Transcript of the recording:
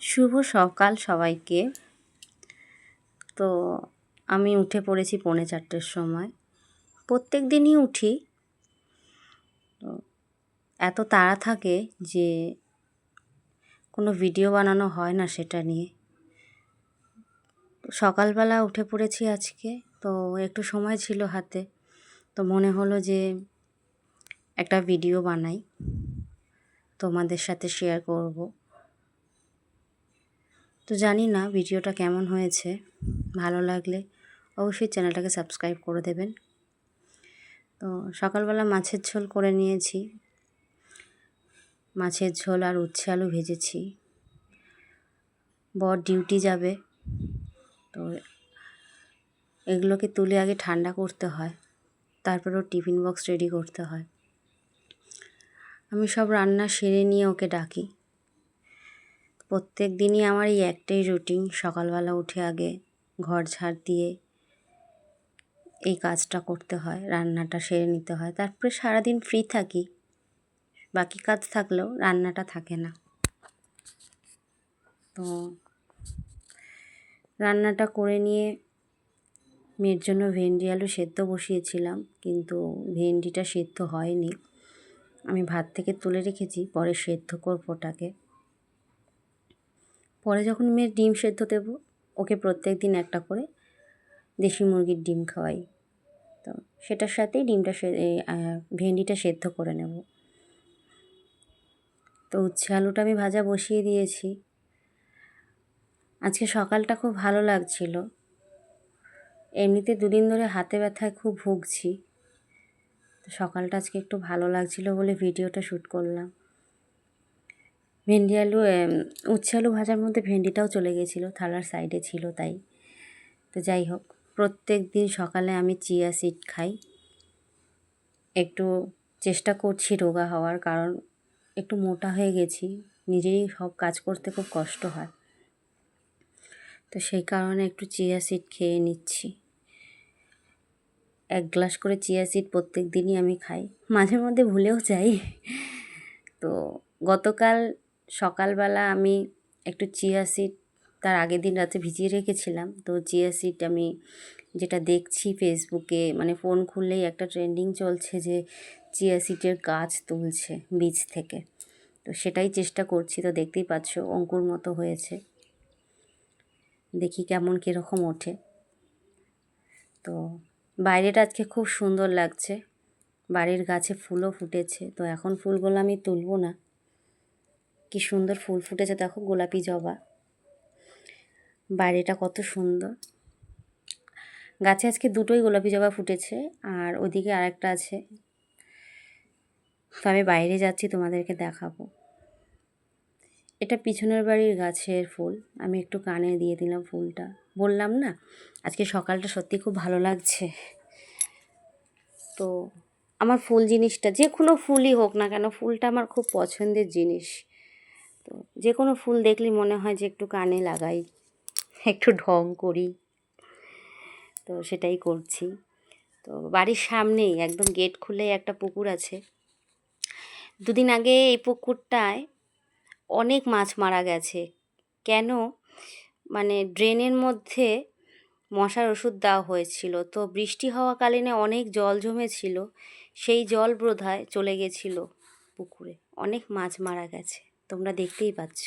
শুভ সকাল সবাইকে। তো আমি উঠে পড়েছি পৌনে চারটের সময়। প্রত্যেক দিনই উঠি। তো এত তাড়া থাকে যে কোনো ভিডিও বানানো হয় না সেটা নিয়ে। সকালবেলা উঠে পড়েছি আজকে, তো একটু সময় ছিল হাতে। তো মনে হলো যে একটা ভিডিও বানাই। তোমাদের সাথে শেয়ার করব। তো জানি না ভিডিওটা কেমন হয়েছে, ভালো লাগলে অবশ্যই চ্যানেলটাকে সাবস্ক্রাইব করে দেবেন। তো সকালবেলা মাছের ঝোল করে নিয়েছি। মাছের ঝোল আর উচ্ছে আলু ভেজেছি। বর ডিউটি যাবে, তো এগুলোকে তুলে আগে ঠান্ডা করতে হয়, তারপরেও টিফিন বক্স রেডি করতে হয়। আমি সব রান্না সেরে নিয়ে ওকে ডাকি। প্রত্যেক দিনই আমার এই একটাই রুটিন সকালবেলা উঠে আগে ঘর ঝাড় দিয়ে এই কাজটা করতে হয়, রান্নাটা সেরে নিতে হয়। তারপরে সারাদিন ফ্রি থাকি, বাকি কাজ থাকলেও রান্নাটা থাকে না। তো রান্নাটা করে নিয়ে মেয়ের জন্য ভেন্ডি, আলু সেদ্ধ বসিয়েছিলাম, কিন্তু ভেন্ডিটা সেদ্ধ হয়নি। আমি ভাত থেকে তুলে রেখেছি, পরে সেদ্ধ করব ওটাকে। পরে যখন মেয়ের ডিম সেদ্ধ দেবো, ওকে প্রত্যেক দিন একটা করে দেশি মুরগির ডিম খাওয়াই। তো সেটার সাথেই ডিমটা ভেন্ডিটা সেদ্ধ করে নেব। তো উচ্ছে আলুটা আমি ভাজা বসিয়ে দিয়েছি। আজকে সকালটা খুব ভালো লাগছিল। এমনিতে দুদিন ধরে হাতে ব্যথায় খুব ভুগছি। তো সকালটা আজকে একটু ভালো লাগছিল বলে ভিডিওটা শ্যুট করলাম। ভেন্ডি আলু উচ্ছে আলু ভাজার মধ্যে ভেন্ডিটাও চলে গেছিল, থালার সাইডে ছিল তাই। তো যাই হোক, প্রত্যেক দিন সকালে আমি চিয়া সিড খাই। একটু চেষ্টা করছি রোগা হওয়ার, কারণ একটু মোটা হয়ে গেছি নিজেই সব কাজ করতে খুব কষ্ট হয়। তো সেই কারণে একটু চিয়া সিড খেয়ে নিচ্ছি। এক গ্লাস করে চিয়া সিড প্রত্যেক দিনই আমি খাই। মাঝে মধ্যে ভুলেও যাই। তো গতকাল সকালবেলা আমি একটু চিয়া সিড তার আগের দিন রাতে ভিজিয়ে রেখেছিলাম। তো চিয়া সিড আমি যেটা দেখছি ফেসবুকে মানে ফোন খুললেই একটা ট্রেন্ডিং চলছে যে চিয়া সিডের গাছ তুলছে বীজ থেকে। তো সেটাই চেষ্টা করছি, তো দেখতেই পাচ্ছ অঙ্কুর মতো হয়েছে। দেখি কেমন, কীরকম ওঠে। তো বাইরেটা আজকে খুব সুন্দর লাগছে। বাড়ির গাছে ফুলও ফুটেছে। তো এখন ফুলগুলো আমি তুলব না। কি সুন্দর ফুল ফুটেছে দেখো, গোলাপি জবা। বাইরেটা কত সুন্দর। গাছে আজকে দুটোই গোলাপি জবা ফুটেছে, আর ওদিকে আরেকটা আছে। তো আমি বাইরে যাচ্ছি, তোমাদেরকে দেখাবো। এটা পিছনের বাড়ির গাছের ফুল। আমি একটু কানে দিয়ে দিলাম ফুলটা। বললাম না, আজকে সকালটা সত্যি খুব ভালো লাগছে। তো, আমার ফুল জিনিসটা, যে কোনো ফুলই হোক না কেন, ফুলটা আমার খুব পছন্দের জিনিস। তো যে কোনো ফুল দেখলেই মনে হয় যে একটু কানে লাগাই, একটু ঢং করি। তো সেটাই করছি। তো বাড়ির সামনেই, একদম গেট খুলে একটা পুকুর আছে। দুদিন আগে এই পুকুরটায় অনেক মাছ মারা গেছে। কেন? মানে ড্রেনের মধ্যে মশার ওষুধ দেওয়া হয়েছিল। তো বৃষ্টি হওয়াকালীনে অনেক জল জমেছিল। সেই জল বোধহয় চলে গেছিল পুকুরে। অনেক মাছ মারা গেছে। তোমরা দেখতেই পাচ্ছ।